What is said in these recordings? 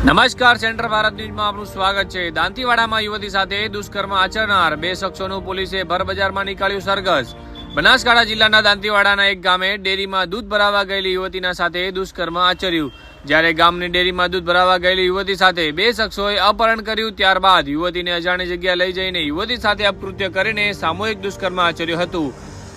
નમસ્કાર, સેન્ટ્રલ ભારત ન્યૂઝમાં આપનું સ્વાગત છે. દાંતીવાડામાં યુવતી સાથે દુષ્કર્મ આચરનાર બે શખ્સોનું પોલીસે ભરબજારમાં નીકાળ્યું સરઘસ. બનાસકાંઠા જિલ્લાના દાંતીવાડાના એક ગામે ડેરીમાં દૂધ ભરાવા ગયેલી યુવતીના સાથે દુષ્કર્મ આચર્યું. જ્યારે ગામની ડેરીમાં દૂધ ભરાવા ગયેલી યુવતી સાથે બે શખ્સોએ અપહરણ કર્યું, ત્યારબાદ યુવતીને અજાણી જગ્યા લઈ જઈને યુવતી સાથે અપકૃત્ય કરીને સામૂહિક દુષ્કર્મ આચર્યું હતું.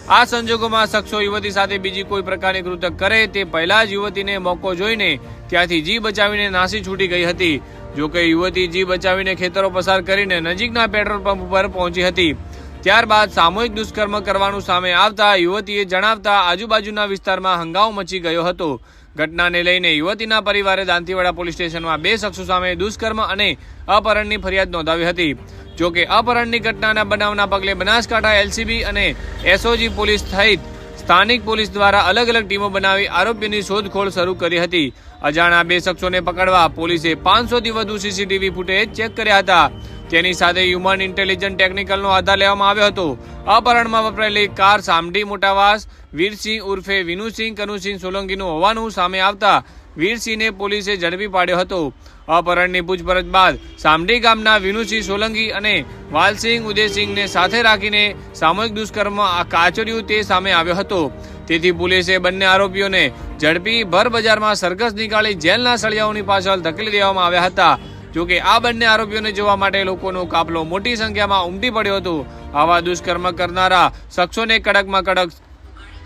આ સંજોગોમાં શખ્સો યુવતી સાથે બીજી કોઈ પ્રકારની કૃતક કરે તે પહેલા જ યુવતીને મોકો જોઈને ત્યાંથી જી બચાવીને નાસી છૂટી ગઈ હતી. જો કે યુવતી જી બચાવીને ખેતરો પસાર કરીને નજીકના પેટ્રોલ પંપ પર પહોંચી હતી. ત્યારબાદ સામૂહિક દુષ્કર્મ કરવાનું સામે આવતા યુવતીએ જણાવતા આજુબાજુના વિસ્તારમાં હંગામો મચી ગયો હતો. ઘટનાને લઈને યુવતીના પરિવારે દાંતીવાડા પોલીસ સ્ટેશનમાં બે શખ્સો સામે દુષ્કર્મ અને અપહરણની ફરિયાદ નોંધાવી હતી. જો કે અપહરણની ઘટનાના બનાવના પગલે બનાસકાંઠા એલસીબી અને એસઓજી પોલીસ સહિત સ્થાનિક પોલીસ દ્વારા અલગ અલગ ટીમો બનાવી આરોપીની શોધખોળ શરૂ કરી હતી. અજાણા બે શખ્સોને પકડવા પોલીસે પાંચસોથી વધુ સીસીટીવી ફૂટેજ ચેક કર્યા હતા. તેની સાથે હ્યુમન ઇન્ટેલિજન્ટ ટેકનિકલનો આધાર લેવામાં આવ્યો હતો. અપહરણમાં વપરાયેલી કાર સામડી મોટાવાસ, વીરસિંહ ઉર્ફે વિનુસિંહ, કનુસિંહ સોલંકીનું હોવાનું સામે આવતા વીરસિંહને પોલીસે ઝડપી પાડ્યો હતો. અપહરણની પૂછપરછ બાદ સામડી ગામના વિનુસિંહ સોલંકી અને વાલસિંહ ઉદયસિંહને સાથે રાખીને સામૂહિક દુષ્કર્મ કાચર્યું તે સામે આવ્યો હતો. તેથી પોલીસે બંને આરોપીઓને ઝડપી ભર બજારમાં સરઘસ નીકાળી જેલના સળિયાઓની પાછળ ધકેલી દેવામાં આવ્યા હતા. જોકે આ બંને આરોપીઓને જોવા માટે લોકોનો કાફલો મોટી સંખ્યામાં ઉમટી પડ્યો હતો. આવા દુષ્કર્મ કરનારા શખ્સોને કડકમાં કડક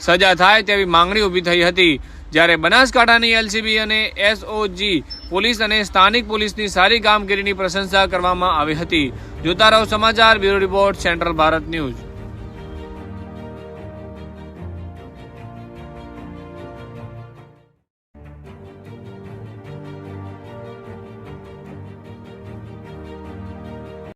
સજા થાય તેવી માંગણી ઊભી થઈ હતી. જ્યારે બનાસકાંઠાની એલસીબી અને એસઓજી પોલીસ અને સ્થાનિક પોલીસની સારી કામગીરીની પ્રશંસા કરવામાં આવી હતી. જોતા રહો સમાચાર, bureau report, central Bharat news.